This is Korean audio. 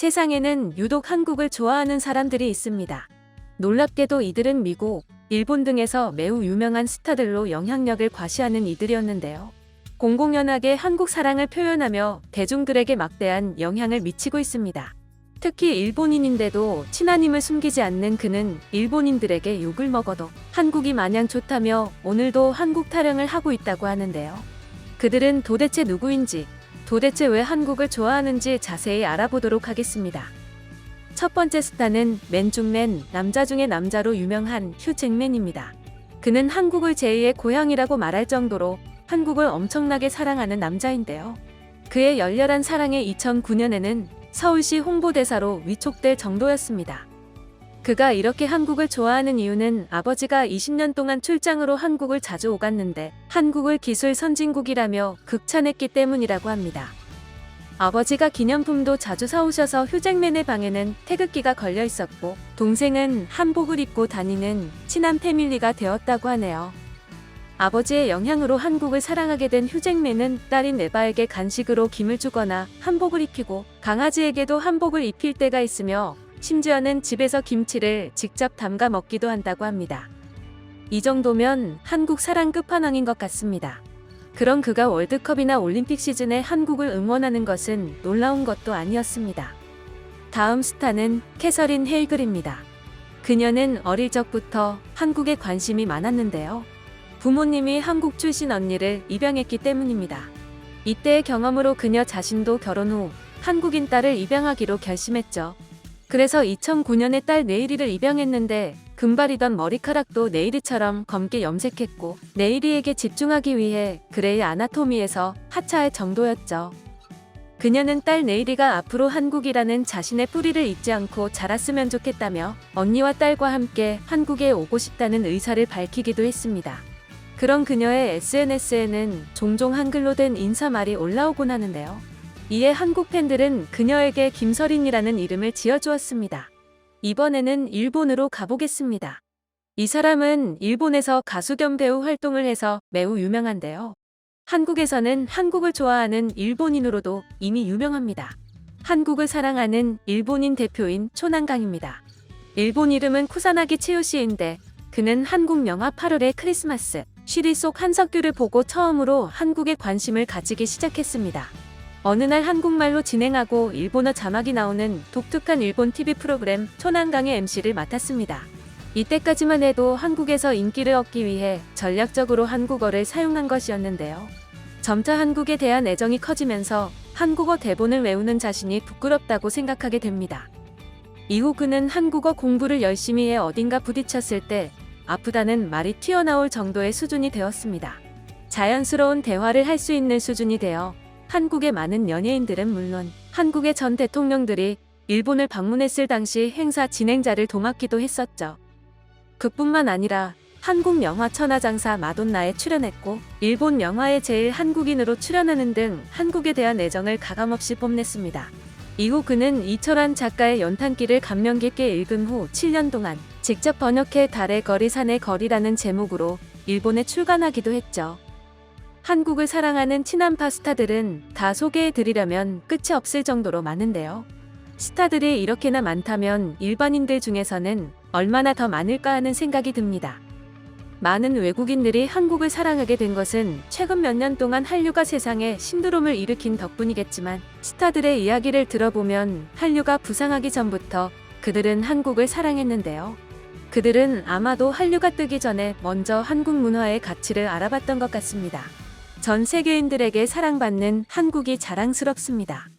세상에는 유독 한국을 좋아하는 사람들이 있습니다. 놀랍게도 이들은 미국, 일본 등에서 매우 유명한 스타들로 영향력을 과시하는 이들이었는데요. 공공연하게 한국 사랑을 표현하며 대중들에게 막대한 영향을 미치고 있습니다. 특히 일본인인데도 친한임을 숨기지 않는 그는 일본인들에게 욕을 먹어도 한국이 마냥 좋다며 오늘도 한국 타령을 하고 있다고 하는데요. 그들은 도대체 누구인지, 도대체 왜 한국을 좋아하는지 자세히 알아보도록 하겠습니다. 첫 번째 스타는 맨중맨, 남자 중에 남자로 유명한 휴 잭맨입니다. 그는 한국을 제2의 고향이라고 말할 정도로 한국을 엄청나게 사랑하는 남자인데요. 그의 열렬한 사랑에 2009년에는 서울시 홍보대사로 위촉될 정도였습니다. 그가 이렇게 한국을 좋아하는 이유는 아버지가 20년 동안 출장으로 한국을 자주 오갔는데 한국을 기술 선진국이라며 극찬했기 때문이라고 합니다. 아버지가 기념품도 자주 사오셔서 휴잭맨의 방에는 태극기가 걸려 있었고 동생은 한복을 입고 다니는 친한 패밀리가 되었다고 하네요. 아버지의 영향으로 한국을 사랑하게 된 휴잭맨은 딸인 에바에게 간식으로 김을 주거나 한복을 입히고 강아지에게도 한복을 입힐 때가 있으며 심지어는 집에서 김치를 직접 담가 먹기도 한다고 합니다. 이 정도면 한국 사랑 끝판왕인 것 같습니다. 그런 그가 월드컵이나 올림픽 시즌에 한국을 응원하는 것은 놀라운 것도 아니었습니다. 다음 스타는 캐서린 헤이글입니다. 그녀는 어릴 적부터 한국에 관심이 많았는데요. 부모님이 한국 출신 언니를 입양했기 때문입니다. 이때의 경험으로 그녀 자신도 결혼 후 한국인 딸을 입양하기로 결심했죠. 그래서 2009년에 딸 네이리를 입양했는데 금발이던 머리카락도 네이리처럼 검게 염색했고 네이리에게 집중하기 위해 그레이 아나토미에서 하차할 정도였죠. 그녀는 딸 네이리가 앞으로 한국이라는 자신의 뿌리를 잊지 않고 자랐으면 좋겠다며 언니와 딸과 함께 한국에 오고 싶다는 의사를 밝히기도 했습니다. 그런 그녀의 SNS에는 종종 한글로 된 인사말이 올라오곤 하는데요. 이에 한국 팬들은 그녀에게 김서린이라는 이름을 지어주었습니다. 이번에는 일본으로 가보겠습니다. 이 사람은 일본에서 가수 겸 배우 활동을 해서 매우 유명한데요. 한국에서는 한국을 좋아하는 일본인으로도 이미 유명합니다. 한국을 사랑하는 일본인 대표인 초난강입니다. 일본 이름은 쿠사나기 치요시인데 그는 한국 영화 8월의 크리스마스, 쉬리 속 한석규를 보고 처음으로 한국에 관심을 가지기 시작했습니다. 어느 날 한국말로 진행하고 일본어 자막이 나오는 독특한 일본 TV 프로그램 초난강의 MC를 맡았습니다. 이때까지만 해도 한국에서 인기를 얻기 위해 전략적으로 한국어를 사용한 것이었는데요. 점차 한국에 대한 애정이 커지면서 한국어 대본을 외우는 자신이 부끄럽다고 생각하게 됩니다. 이후 그는 한국어 공부를 열심히 해 어딘가 부딪혔을 때 아프다는 말이 튀어나올 정도의 수준이 되었습니다. 자연스러운 대화를 할 수 있는 수준이 되어 한국의 많은 연예인들은 물론 한국의 전 대통령들이 일본을 방문했을 당시 행사 진행자를 도맡기도 했었죠. 그뿐만 아니라 한국 영화 천하장사 마돈나에 출연했고 일본 영화에 제일 한국인으로 출연하는 등 한국에 대한 애정을 가감없이 뽐냈습니다. 이후 그는 이철환 작가의 연탄기를 감명 깊게 읽은 후 7년 동안 직접 번역해 달의 거리 산의 거리라는 제목으로 일본에 출간하기도 했죠. 한국을 사랑하는 친한 파 스타들은 다 소개해 드리려면 끝이 없을 정도로 많은데요. 스타들이 이렇게나 많다면 일반인들 중에서는 얼마나 더 많을까 하는 생각이 듭니다. 많은 외국인들이 한국을 사랑하게 된 것은 최근 몇 년 동안 한류가 세상에 신드롬을 일으킨 덕분이겠지만 스타들의 이야기를 들어보면 한류가 부상하기 전부터 그들은 한국을 사랑했는데요. 그들은 아마도 한류가 뜨기 전에 먼저 한국 문화의 가치를 알아봤던 것 같습니다. 전 세계인들에게 사랑받는 한국이 자랑스럽습니다.